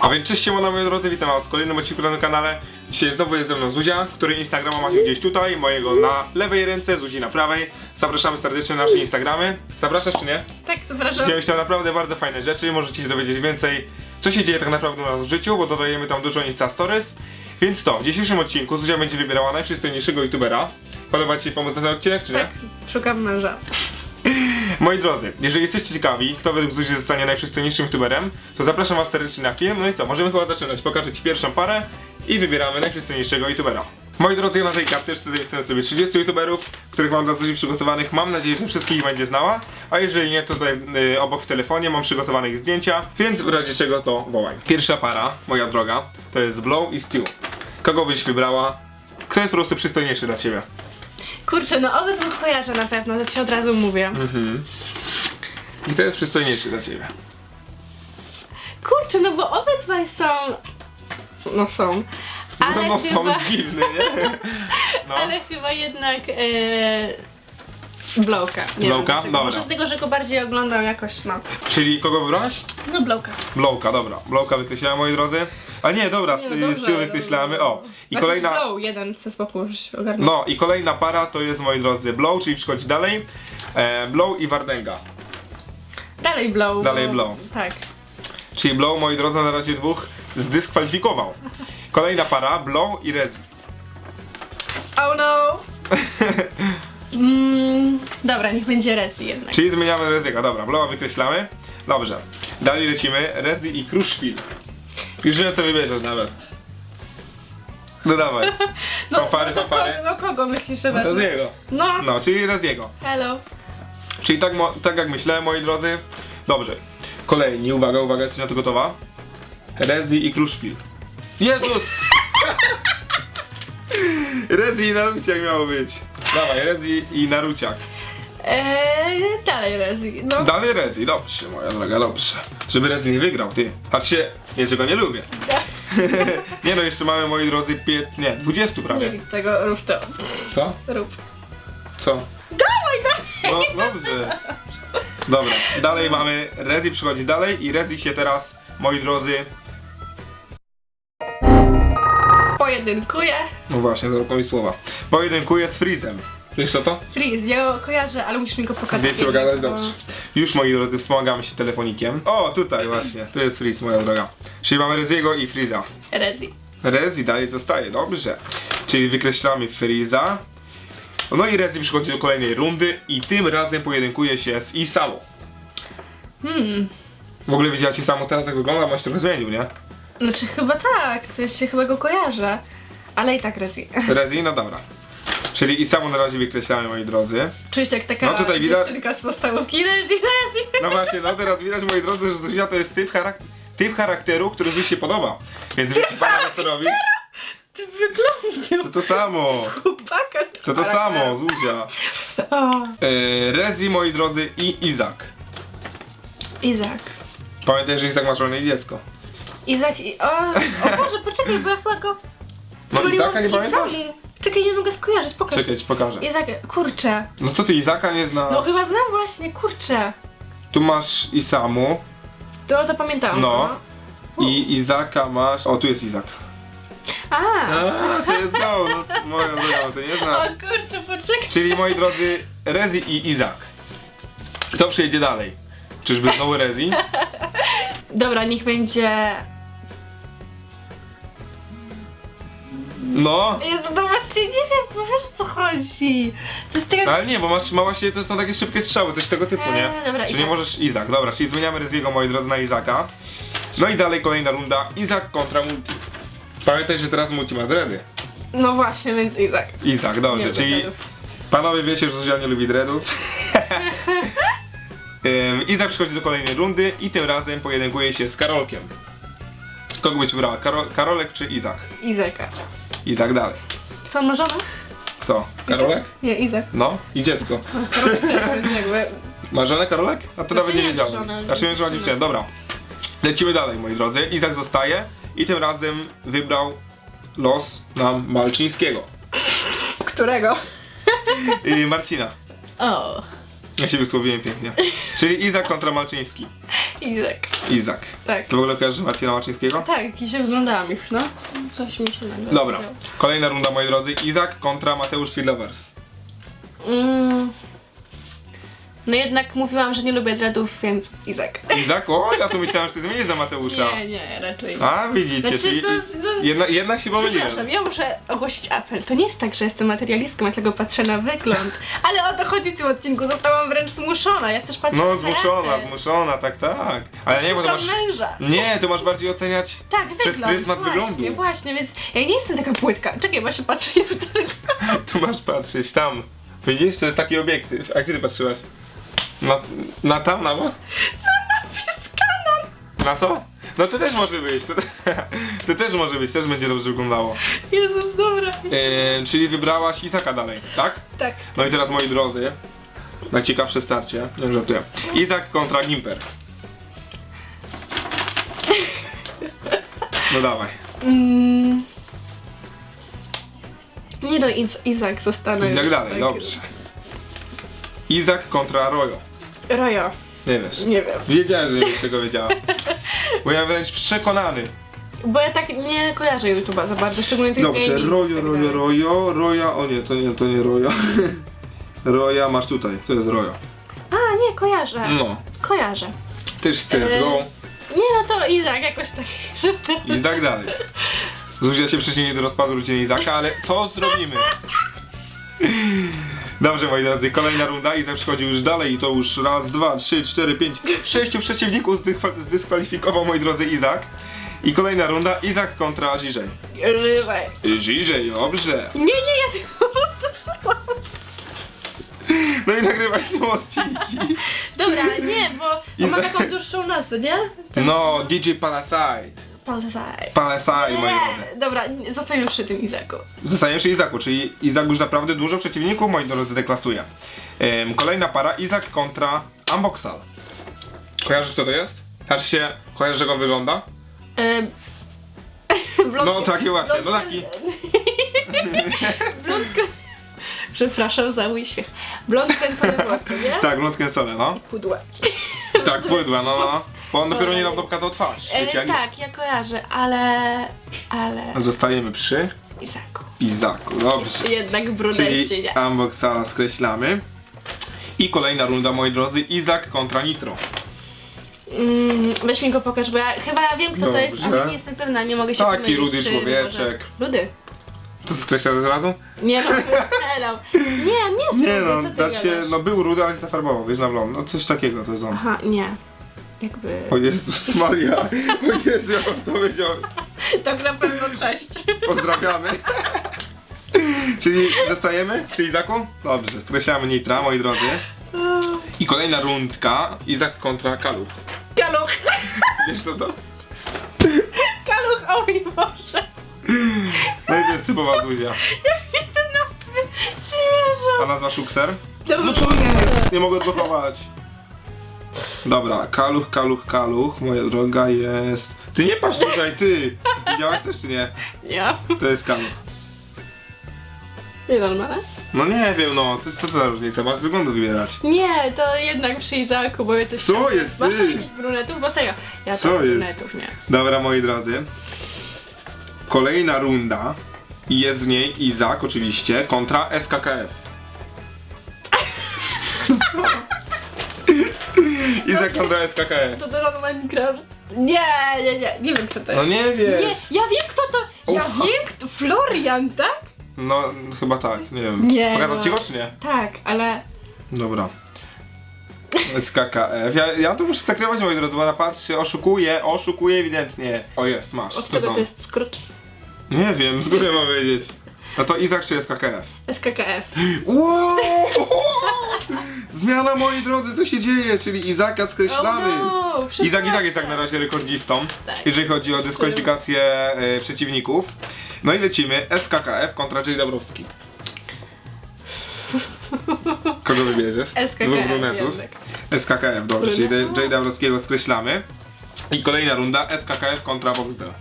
A więc cześć siemano moi drodzy, witam was w kolejnym odcinku na kanale. Dzisiaj znowu jest ze mną Zuzia, który Instagrama macie gdzieś tutaj, mojego na lewej ręce, Zuzi na prawej. Zapraszamy serdecznie na nasze Instagramy. Zapraszasz czy nie? Tak, zapraszam. Dzieją się tam naprawdę bardzo fajne rzeczy, możecie się dowiedzieć więcej, co się dzieje tak naprawdę u nas w życiu, bo dodajemy tam dużo Insta Stories. Więc to, w dzisiejszym odcinku Zuzia będzie wybierała najprzystojniejszego youtubera. Podoba ci się pomysł na ten odcinek, czy nie? Tak, szukam męża. Moi drodzy, jeżeli jesteście ciekawi, kto według Zuzi zostanie najprzystojniejszym youtuberem, to zapraszam was serdecznie na film. No i co, możemy chyba zaczynać. Pokażę ci pierwszą parę i wybieramy najprzystojniejszego youtubera. Moi drodzy, ja na tej karteczce zapisałem sobie 30 youtuberów, których mam dla Zuzi przygotowanych. Mam nadzieję, że wszystkich będzie znała, a jeżeli nie, to tutaj y, obok w telefonie mam przygotowane ich zdjęcia, więc w razie czego to wołaj. Pierwsza para, moja droga, to jest Blow i Stew. Kogo byś wybrała? Kto jest po prostu przystojniejszy dla ciebie? Kurczę, no obydwu kojarzę na pewno, to ci od razu mówię. Mhm. I kto jest przystojniejszy dla ciebie? Kurczę, no bo obydwaj są... No są. Ale no, no chyba... są dziwne, nie? No. Ale chyba jednak... E... Blowka. Nie Blowka? Wiem dlaczego. Dobra. Może dlatego, że go bardziej oglądam jakoś, no. Czyli kogo wybrałaś? No Blowka. Blowka, dobra. Blowka wykreślałem, moi drodzy. A nie, dobra, Nie, no z, dobrze, z Ciu wykreślamy. O, i Jakoś kolejna... Blow, jeden ze ogarnął. No, i kolejna para to jest, moi drodzy, Blow, czyli przychodzi dalej. E, Blow i Wardenga. Dalej Blow. Dalej bo- Blow. Tak. Czyli Blow, moi drodzy, na razie dwóch zdyskwalifikował. Kolejna para, Blow i Rezi. Oh no! mm, dobra, niech będzie Rezi jednak. Czyli zmieniamy Reziego. Dobra, Blowa wykreślamy. Dobrze. Dalej lecimy. Rezi i Kruszwil. Już wiem, co wybierzesz nawet. No dawaj. Fanfary, to fanfary. kogo- No kogo myślisz, że wezmę? Reziego. No. No, czyli Reziego. Hello. Czyli tak, mo- tak jak myślałem, moi drodzy. Dobrze. Kolejni, uwaga, uwaga, jesteś na to gotowa? Rezi i Kruszwil. Jezus! Rezi i Naruciak miało być. Dawaj, Rezi i Naruciak. Eee, dalej Rezi. No. Dalej Rezi, dobrze, moja droga, dobrze. Żeby Rezi nie wygrał, ty. Patrzcie, ja czego nie lubię. nie no, jeszcze mamy, moi drodzy, pię... nie, 20 Nie prawie. rób tego, rób to. Co? Rób. Co? Dawaj, dawaj! No, dobrze. Dobra, dalej mamy, Rezi przychodzi dalej i Rezi się teraz, moi drodzy, Pojedynkuję. no właśnie, zabrakło mi słowa, pojedynkuje z Freezem. Wiesz co to? Freeze, ja go kojarzę, ale musisz mi go pokazać. Jednak, pogadać, dobrze. Już, moi drodzy, wspomagamy się telefonikiem. O, tutaj właśnie, tu jest Freeze, moja droga. Czyli mamy Reziego i Freeza. Rezi. Rezi dalej zostaje, dobrze. Czyli wykreślamy Freeza. No i Rezi przychodzi do kolejnej rundy i tym razem pojedynkuje się z Isamu. Hmm. W ogóle widziałaś Isamu teraz jak wygląda? Bo on się trochę zmienił, nie? Znaczy chyba tak, w sensie chyba go kojarzę. Ale i tak Rezi. Rezi, no dobra. Czyli Isamu na razie wykreślamy, moi drodzy. Czuję się jak taka No tutaj widać- dziewczynka z podstawówki. Rezi, Rezi. No właśnie, no teraz widać, moi drodzy, że Zuzia to jest typ, charak typ charakteru, który Zuzi się podoba. Więc wiecie pana co robi? Ty wyglądasz To to samo. chłopaka. To to samo, Zuzia. O, E, Rezi, moi drodzy, i Izak. Izak. Pamiętaj, że Izak ma żonę i dziecko. Izak i... O, o Boże, poczekaj, bo ja chyba go... No myliłam Izaka nie z pamiętasz? Czekaj, nie mogę skojarzyć, pokaż. Czekaj, ci pokażę. Izak, kurczę. No co ty Izaka nie znasz? No chyba znam właśnie, kurczę. Tu masz Isamu No to pamiętam. No. i Izaka masz... O, tu jest Izak. A. A, co jest go? No, moja droga, no ty nie O znasz. kurczę, poczekaj. Czyli moi drodzy, Rezi i Izak. Kto przyjedzie dalej? Czyżby znowu Rezi? Dobra, niech będzie... No. Jezu, no właśnie nie wiem, bo wiesz o co chodzi. To jest tak jak... Ale nie, bo masz, ma właśnie, to są takie szybkie strzały, coś tego typu, nie? Eee, dobra, Czyli Izak. możesz Izak. Dobra, czyli zmieniamy Reziego, moi drodzy, na Izaka. No i dalej kolejna runda. Izak kontra Multi. Pamiętaj, że teraz Multi ma dready. No właśnie, więc Izak. Izak, dobrze, Nie czyli dreadów. panowie wiecie, że Zuzia nie lubi dreadów. Ym, Izak przychodzi do kolejnej rundy i tym razem pojedynkuje się z Karolkiem. Kogo byś wybrała? Karo Karolek czy Izak? Izaka. Izak dalej. Co żonę? Kto? Karolek? Nie, Izak. No i dziecko. Karolek też, jakby... Żonę Karolek? A to Znaczy nawet nie nie czy wiedziałem. Znaczy wiem, że ma dziewczynę. dziewczynę, dobra. Lecimy dalej, moi drodzy. Izak zostaje i tym razem wybrał los nam Malczyńskiego. Którego? I Marcina. O. Ja się wysłowiłem pięknie. Czyli Izak kontra Malczyński. Izak. Izak. Tak. W ogóle kojarzysz Marcina Łaczyńskiego? Tak, jakiś oglądałam ich, no. Coś mi się nagle Dobra, kolejna runda moi drodzy. Izak kontra Mateusz Fiedlowers. Mm. No jednak mówiłam, że nie lubię dreadów, więc Izak. Izak? O, ja tu myślałem, że ty zmienisz na Mateusza. Nie, nie, raczej. A, widzicie, Znaczy, czyli to- to- jednak, jednak się pomyliłem. Przepraszam, ja muszę ogłosić apel. To nie jest tak, że jestem materialistką, ja tylko patrzę na wygląd. Ale o to chodzi w tym odcinku, zostałam wręcz zmuszona. Ja też patrzę No, na zmuszona, apel. zmuszona, tak, tak. Ale nie, bo to Szukam masz... męża. Nie, to masz bardziej oceniać Tak, przez wygląd. pryzmat właśnie, wyglądu. Właśnie, więc ja nie jestem taka płytka. Czekaj, bo się patrzę nie tego. Tu masz patrzeć, tam. Widzisz, to jest taki obiektyw. A gdzie ty patrzyłaś? Na, na tam, na bok? No, Kanon! Na co? No to też może być, to, to też może być, też będzie dobrze wyglądało. Jezus, dobra. E, czyli wybrałaś Izaka dalej, tak? Tak. No i teraz moi drodzy, najciekawsze starcie, nie żartuję. Izak kontra Gimper. No dawaj. Mm. Nie no, Iz- Izak zostanę. Izak już dalej, tak. dobrze. Izak kontra Rojo. Rojo, Nie wiesz. nie wiem. Wiedziałem, że nie będziesz tego wiedziała. Byłem wręcz przekonany. Bo ja tak nie kojarzę YouTube'a za bardzo, szczególnie tych Dobrze, gaming i Rojo, tak Rojo. Rojo, Roja, o nie, to nie, to nie Roja. Roja masz tutaj, to jest Rojo. A, nie, kojarzę. No, Kojarzę. też z CSGO. Nie no, to Izak jakoś tak. Izak dalej. Zuzia się przyczyni do rozpadu rodziny Izaka, ale co zrobimy? Dobrze moi drodzy, kolejna runda. Izak przychodzi już dalej i to już raz, dwa, trzy, cztery, pięć, sześciu przeciwników zdyskwal- zdyskwalifikował moi drodzy Izak. I kolejna runda, Izak kontra Ziżej. Żywaj. Ziżej, dobrze. Nie, nie, ja tylko powtórzyłam. No i nagrywaj z tym odcinki. Dobra, nie, bo on ma taką dłuższą nazwę, nie? No, DJ Palasite. Palzaj. Palasite, moi drodzy. Dobra, nie, zostańmy przy tym Izaku. Zostajemy przy Izaku, czyli Izak już naprawdę dużo przeciwników, moi drodzy, deklasuje. Ym, kolejna para, Izak kontra Unboxal. Kojarzysz kto to jest? Znaczy się, kojarzysz jak on wygląda? Ehm, blond- No takie właśnie, no taki. Blond... Przepraszam za mój śmiech. Blond kręcone włosy, nie? Tak, blond kręcone, no. Pudłe. Tak, płydła, no, no. Bo on dopiero niedawno pokazał twarz, E, wiecie jak tak, ja kojarzę, ale... ale... Zostajemy przy Izaku. Izaku, dobrze. Jednak bruneci, Czyli nie? Unboxala skreślamy. I kolejna runda, moi drodzy, Izak kontra Nitro. Mm, weź mi go pokaż, bo ja chyba ja wiem kto to jest, Dobrze. ale nie jestem pewna, nie mogę się Taki pomylić, rudy człowieczek. Może... Rudy. To skreślasz od razu? Nie no, hello. Nie, nie jest Nie rudy, no, co ty gadasz? no był rudy, ale się zafarbował, wiesz, na blond. No coś takiego to jest on. Aha, nie. Jakby... O Jezus Maria, o Jezu, jak on to powiedział. Tak na pewno cześć. Pozdrawiamy. Czyli zostajemy przy Izaku? Dobrze, skreślamy Nitra, moi drodzy. I kolejna rundka, Izak kontra Kaluch. Kaluch. Wiesz kto to? Kaluch, o mój Boże. No i to jest typowa Zuzia. Jak mi te nazwy śmierzą. A nazwa Szukser? No co jest? Nie mogę odblokować. Dobra, Kaluch, Kaluch, Kaluch, moja droga jest... Ty nie patrz tutaj, ty! Widziałaś coś czy nie? Ja. To jest Kaluch. Nie normalne? No nie wiem, no, co, co to za różnica? Masz z wyglądu wybierać. Nie, to jednak przy Izaku, bo jesteś... Co jest, Masz ty? tam jakichś brunetów? Bo serio, ja Co to jest? brunetów nie. Dobra, moi drodzy. Kolejna runda. I Jest w niej Izak oczywiście kontra SKKF. Izak kontra SKKF. To do Minecraft. Nie, nie, nie, nie wiem kto to No jest. nie wiesz. Nie, ja wiem kto to. Ja Ucha. wiem kto. Florian, tak? No chyba tak, nie wiem. Nie, Pokazać no. ci go czy nie? Tak, ale. Dobra. SKKF. Ja, ja to muszę zakrywać moi drodzy, bo ona patrzy, oszukuje, oszukuje ewidentnie. O jest, masz. Od czego są. to jest skrót? Nie wiem, z góry mam wiedzieć. No to Izak czy SKKF? SKKF. Wow! Zmiana moi drodzy, co się dzieje? Czyli Izaka skreślamy. Oh no, Izak i tak jest jak na razie rekordzistą, Tak. jeżeli chodzi o dyskwalifikację e, przeciwników. No i lecimy SKKF kontra Jay Dabrowski. Kogo wybierzesz? SKKF Dwóch brunetów. SKKF, dobrze, czyli? Jay Dabrowskiego skreślamy. I kolejna runda SKKF kontra Voxdel.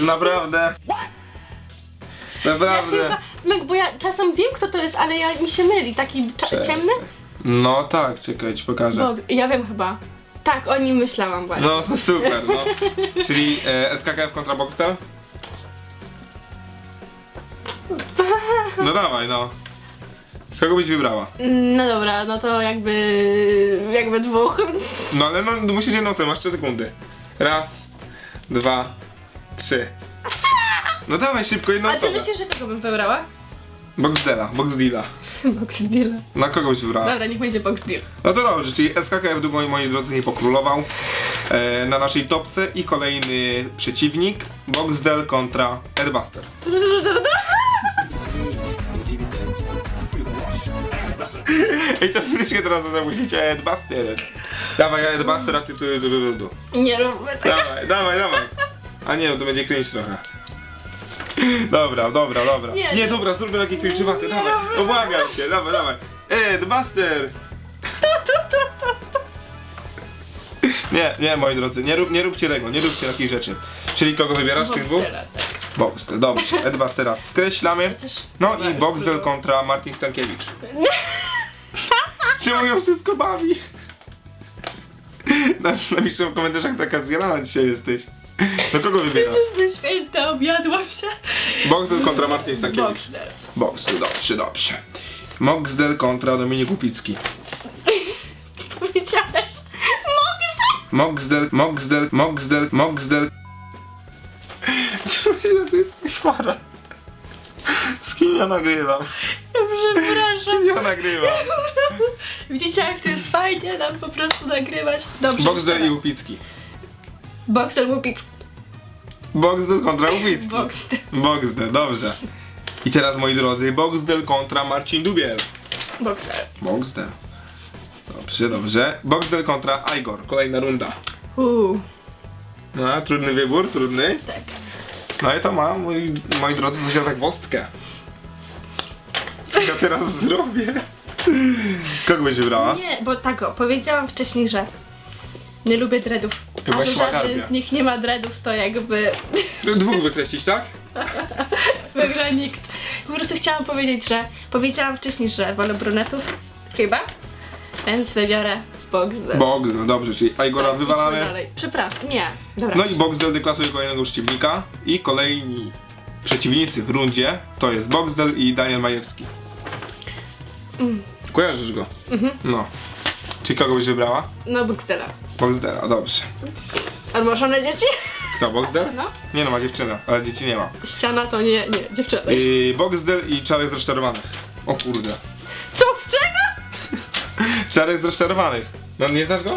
Naprawdę. Naprawdę. Ja chyba, Meg, bo ja czasem wiem kto to jest, ale ja mi się myli. Taki cza- Przestań. ciemny? No tak, czekaj, ci pokażę. Bog... Ja wiem chyba. Tak, o nim myślałam właśnie. No to super, no. Czyli e, SKKF kontra Boxtel? No dawaj, no. Kogo byś wybrała? No dobra, no to jakby... jakby dwóch. No ale no, musisz jedną osobę, masz 3 sekundy. Raz, dwa, trzy. No dawaj szybko, jedną A ty osobę. myślisz, że kogo bym wybrała? Boxdela, Boxdela. Box deal. Na kogo byś wybrała? Dobra, niech będzie box deal. No to dobrze, czyli SKKF długo moi drodzy nie pokrólował e, na naszej topce i kolejny przeciwnik Boxdel kontra Headbuster. Ej, to fizycznie teraz musicie Headbuster. Dawaj Headbuster, a ty tu, tu, tu, tu. Nie róbmy tego. Dawaj, dawaj, dawaj. A nie, no to będzie cringe trochę. Dobra, dobra, dobra. Nie, Nie, nie. dobra, zróbmy taki cringe'owaty, Nie dawaj. robię No błagam cię, dawaj, dawaj. Headbuster! Nie, nie, moi drodzy, nie, rób, nie róbcie tego, nie róbcie takich rzeczy. Czyli kogo wybierasz z tych dwóch? Boxdela, tak. Boxdel, dobrze. Headbustera skreślamy. Chociaż- No i już próbował. kontra Martin Stankiewicz. Czemu ją wszystko bawi? Nap- Napiszcie w komentarzach, taka zjarana dzisiaj jesteś. Do kogo wybierasz? Ty święta, objadłam się. Boxdel kontra Martin Stankiewicz. Boxdel. Boxdel, dobrze, dobrze. Moxdel kontra Dominik Upicki. Powiedziałeś. Moxdel, Moxdel, Moxdel, Moxdel. Co to jest chora? Z kim ja nagrywam? Ja przepraszam. Ja nagrywam. Widzicie jak to jest fajnie nam po prostu nagrywać. Dobrze. Boxdel i raz. Upicki. Boxdel Łupicki. Boxdel kontra Upicki. Boxdel. Boxdel, dobrze. I teraz moi drodzy, Boxdel kontra Marcin Dubiel. Boxdel. Boxdel. Dobrze, dobrze. Boxdel kontra Igor. Kolejna runda. Uuu, No, trudny wybór, trudny. tak. No i to ma, moi, moi drodzy, Zuzia Zagwozdkę. Co ja teraz zrobię? Kogo byś wybrała? Nie, bo tak o, powiedziałam wcześniej, że nie lubię dreadów. Chyba A że żaden z nich nie ma dreadów, to jakby Dwóch wykreślić, tak? wygra nikt. Po prostu chciałam powiedzieć, że powiedziałam wcześniej, że wolę brunetów. Chyba. Więc wybiorę Boxdel. Boxdel, dobrze, czyli Igora Tak, wywalamy. dalej. Przepraszam, nie. Dobra. No i Boxdel deklasuje kolejnego przeciwnika. I kolejni przeciwnicy w rundzie to jest Boxdel i Daniel Majewski. Mm. Kojarzysz go? Mhm. No. Czy kogo byś wybrała? No Boxdela. Boxdela, dobrze. Odmorzone dzieci? Kto, Boxdel? No. Nie no, ma dziewczynę, ale dzieci nie ma. Ściana to nie, nie, dziewczyna. Yy, Boxdel i Czarek z rozczarowanych. O kurde. Co, z czego? Czarek z rozczarowanych. No nie znasz go?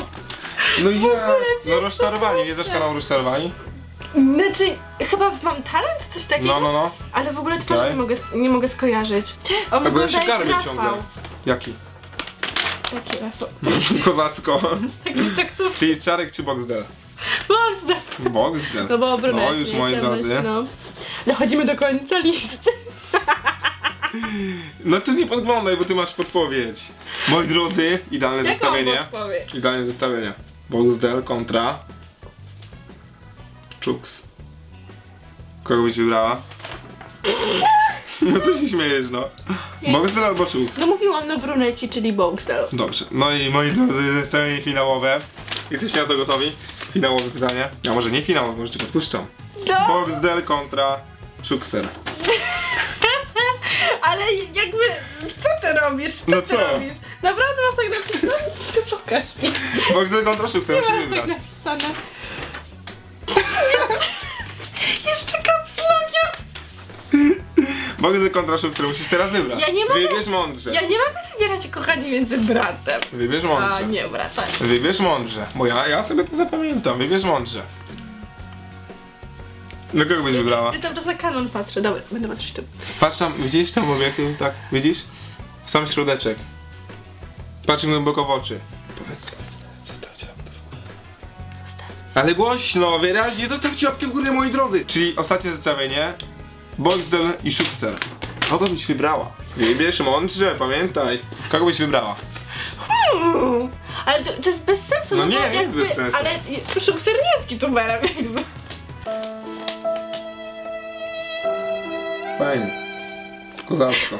No ja. No rozczarowani, nie znasz kanału rozczarowani? Znaczy, chyba mam talent, coś takiego? No, no, no. Ale w ogóle twarzy Okej. nie, mogę, nie mogę skojarzyć. On Tak bo ja się wygląda jak garbię Rafał. ciągle. Jaki? Rafał. Kozacko. Taki z taksówki. Czyli Czarek czy Boxdel? Boxdel. Boxdel. No bo brunet, No już moi Ciemność, drodzy. No. Dochodzimy do końca listy. No to nie podglądaj, bo ty masz podpowiedź. Moi drodzy, idealne Jaką zestawienie. odpowiedź? Idealne zestawienie. Boxdel kontra Chux. Kogo byś wybrała? No co się śmiejesz, no? Boxdel albo Chux? No mówiłam no bruneci, czyli Boxdel. Dobrze. No i moi drodzy, zestawienie finałowe. Jesteście na to gotowi? Finałowe pytanie. A może nie finałowe, może cię podpuszczam. No, Boxdel kontra Chuxer. ale jakby, co ty robisz? Co No ty co? robisz? Naprawdę masz tak napisane? To pokaż mi. Boxdel kontra Chuxer, Nie musimy masz tak wybrać. napisane. Boxdel kontra Chuxer, musisz teraz wybrać. Ja nie mogę- Wybierz mądrze. Ja nie mogę wybierać kochani między bratem. Wybierz A mądrze. nie, bratem. Wybierz mądrze, bo ja, ja sobie to zapamiętam, wybierz mądrze. No kogo byś wybrała? Ja cały czas na kanon patrzę. Dobra, będę patrzeć tu. Patrz tam, widzisz tam obiektyw, tak, widzisz? W sam środeczek. Patrz głęboko w oczy. Powiedz, powiedz, zostawcie łapkę w górę. Ale głośno, wyraźnie, zostawcie łapkę w górę, moi drodzy! Czyli ostatnie zestawienie. Boxdel i Schuxer. Kogo byś wybrała? Wybierz mądrze, pamiętaj. Kogo byś wybrała? Mm, ale to, to jest bez sensu. No bo nie, nie jest bez sensu. Ale Szukser nie jest youtuberem jakby. Fajnie. Kozacko.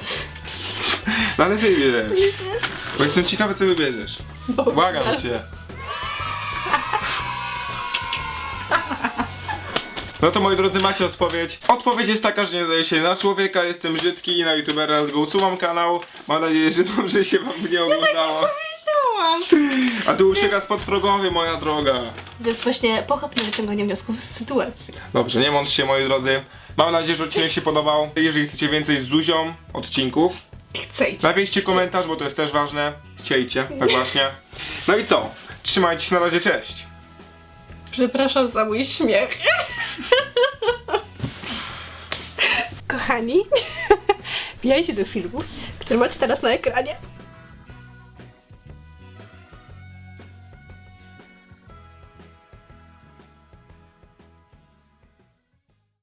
No ale wybierz. Bo jestem ciekawy, co wybierzesz. Błagam cię. No to moi drodzy, macie odpowiedź. Odpowiedź jest taka, że nie daje się na człowieka, jestem brzydki i na youtubera, dlatego usuwam kanał. Mam nadzieję, że dobrze się wam nie oglądało. Wiedziałam. A tu uszyka spod progowy, moja droga. To jest właśnie pochopne wyciąganie wniosków z sytuacji. Dobrze, nie mądź się, moi drodzy. Mam nadzieję, że odcinek się podobał. Jeżeli chcecie więcej z Zuzią odcinków, Chcecie. napiszcie komentarz, bo to jest też ważne. Chciejcie, tak właśnie. No i co? Trzymajcie się na razie, cześć. Przepraszam za mój śmiech. Kochani, wbijajcie do filmu, który macie teraz na ekranie.